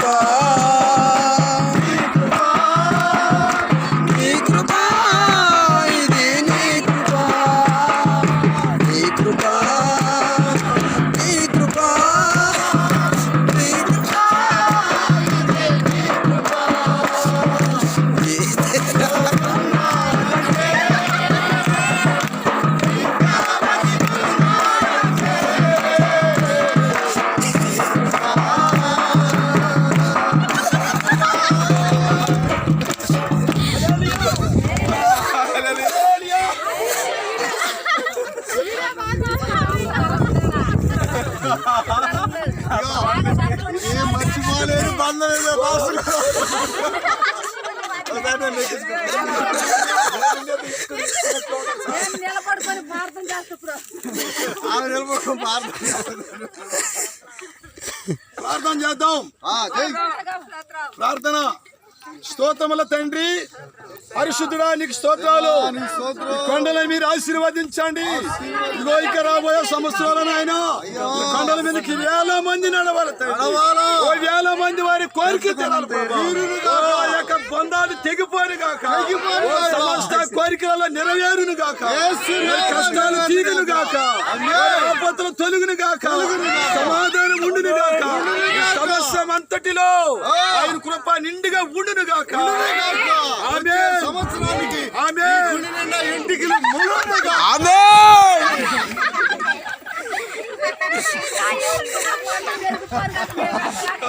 Bye. నేను నిలబడుకొని ప్రార్థన చేస్తా ఆమె. ప్రార్థన చేద్దాం ప్రార్థన స్తోత్రముల తండ్రి పరిశుద్ధుడా నీకు స్తోత్రాలు. కొండల మీరు ఆశీర్వదించండి. ఇదిగో ఇక రాబోయే సంవత్సరాలను ఆయన కొండల మీదకి వేల మంది నడవాలి వేల మంది వారి కోరిక యొక్క బంధాలు తెగిపోను గాక. ఓ సమస్త కోరికలలో నెరవేరును గాక. కష్టాలు తీరును గాక. ఆపత్తులు తొలుగును గాక. సమాధానం అంతటిలో ఆయన కృప నిండుగా ఉండును గాక ఆమె సంవత్సరానికి ఆమె నిండా ఇంటికి ఆమె Thank you.